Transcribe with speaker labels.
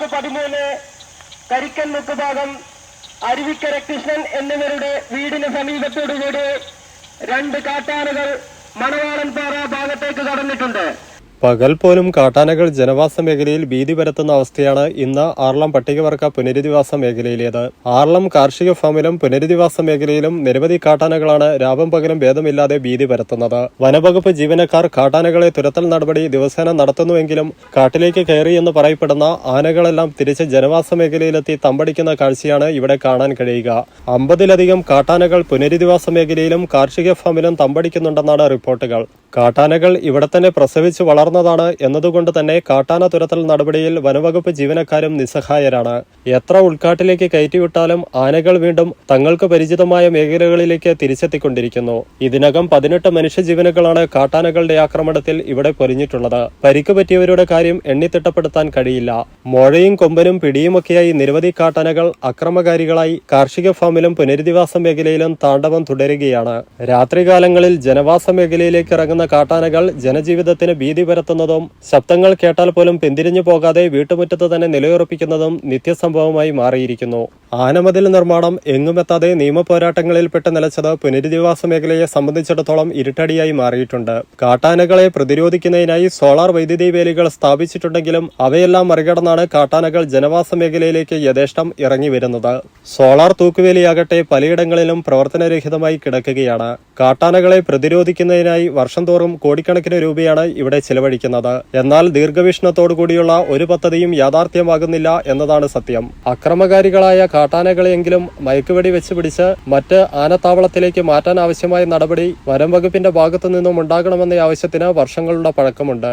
Speaker 1: Block പതിമൂന്ന് കരിക്കൻ മുക്കുഭാഗം അരുവിക്കര കൃഷ്ണൻ എന്നിവരുടെ വീടിന് സമീപത്തോടുകൂടി രണ്ട് കാട്ടാനകൾ മണവാളൻപാറ ഭാഗത്തേക്ക് കടന്നിട്ടുണ്ട്.
Speaker 2: പകൽ പോലും കാട്ടാനകൾ ജനവാസ മേഖലയിൽ ഭീതി പരത്തുന്ന അവസ്ഥയാണ് ഇന്ന് ആർളം പട്ടികവർഗ പുനരധിവാസ മേഖലയിലേത്. ആർളം കാർഷിക ഫാമിലും പുനരധിവാസ മേഖലയിലും നിരവധി കാട്ടാനകളാണ് രാവും പകലും ഭേദമില്ലാതെ ഭീതി പരത്തുന്നത്. വനവകുപ്പ് ജീവനക്കാർ കാട്ടാനകളെ തുരത്തൽ നടപടി ദിവസേന നടത്തുന്നുവെങ്കിലും കാട്ടിലേക്ക് കയറി എന്ന് പറയപ്പെടുന്ന ആനകളെല്ലാം തിരിച്ച് ജനവാസ മേഖലയിലെത്തി തമ്പടിക്കുന്ന കാഴ്ചയാണ് ഇവിടെ കാണാൻ കഴിയുക. അമ്പതിലധികം കാട്ടാനകൾ പുനരധിവാസ മേഖലയിലും കാർഷിക ഫാമിലും തമ്പടിക്കുന്നുണ്ടെന്നാണ് റിപ്പോർട്ടുകൾ. കാട്ടാനകൾ ഇവിടെ തന്നെ പ്രസവിച്ച് വളർന്നതാണ് എന്നതുകൊണ്ട് തന്നെ കാട്ടാന തുരത്തൽ നടപടിയിൽ വനവകുപ്പ് ജീവനക്കാരും നിസ്സഹായരാണ്. എത്ര ഉൾക്കാട്ടിലേക്ക് കയറ്റിവിട്ടാലും ആനകൾ വീണ്ടും തങ്ങൾക്ക് പരിചിതമായ മേഖലകളിലേക്ക് തിരിച്ചെത്തിക്കൊണ്ടിരിക്കുന്നു. ഇതിനകം പതിനെട്ട് മനുഷ്യജീവനുകളാണ് കാട്ടാനകളുടെ ആക്രമണത്തിൽ ഇവിടെ പൊരിഞ്ഞിട്ടുള്ളത് പരിക്ക് പറ്റിയവരുടെ കാര്യം എണ്ണിത്തിട്ടപ്പെടുത്താൻ കഴിയില്ല. മുഴയും കൊമ്പനും പിടിയുമൊക്കെയായി നിരവധി കാട്ടാനകൾ അക്രമകാരികളായി കാർഷിക ഫാമിലും പുനരധിവാസ മേഖലയിലും താണ്ഡവം തുടരുകയാണ്. രാത്രികാലങ്ങളിൽ ജനവാസ മേഖലയിലേക്ക് ഇറങ്ങുന്ന കാട്ടാനകൾ ജനജീവിതത്തിന് ഭീതി പരത്തുന്നതും ശബ്ദങ്ങൾ കേട്ടാൽ പോലും പിന്തിരിഞ്ഞു പോകാതെ വീട്ടുമുറ്റത്ത് തന്നെ നിലയുറപ്പിക്കുന്നതും നിത്യസംഭവമായി മാറിയിരിക്കുന്നു. ആനമതിൽ നിർമ്മാണം എങ്ങുമെത്താതെ നിയമപോരാട്ടങ്ങളിൽപ്പെട്ട് നിലച്ചത് പുനരധിവാസ മേഖലയെ സംബന്ധിച്ചിടത്തോളം ഇരുട്ടടിയായി മാറിയിട്ടുണ്ട്. കാട്ടാനകളെ പ്രതിരോധിക്കുന്നതിനായി സോളാർ വൈദ്യുതി വേലികൾ സ്ഥാപിച്ചിട്ടുണ്ടെങ്കിലും അവയെല്ലാം മറികടന്നാണ് കാട്ടാനകൾ ജനവാസ മേഖലയിലേക്ക് യഥേഷ്ടം ഇറങ്ങി വരുന്നത് സോളാർ തൂക്കുവേലിയാകട്ടെ പലയിടങ്ങളിലും പ്രവർത്തനരഹിതമായി കിടക്കുകയാണ്. കാട്ടാനകളെ പ്രതിരോധിക്കുന്നതിനായി വർഷം തോറും കോടിക്കണക്കിന് രൂപയാണ് ഇവിടെ ചെലവഴിക്കുന്നത്. എന്നാൽ ദീർഘവീക്ഷണത്തോടു കൂടിയുള്ള ഒരു പദ്ധതിയും യാഥാർത്ഥ്യമാകുന്നില്ല എന്നതാണ് സത്യം. അക്രമകാരികളായ കാട്ടാനകളെയെങ്കിലും മയക്കുവെടി വെച്ച് പിടിച്ച് മറ്റ് ആനത്താവളത്തിലേക്ക് മാറ്റാൻ ആവശ്യമായ നടപടി വനം വകുപ്പിന്റെ ഭാഗത്തു നിന്നും ഉണ്ടാകണമെന്ന ആവശ്യത്തിന് വർഷങ്ങളുടെ പഴക്കമുണ്ട്.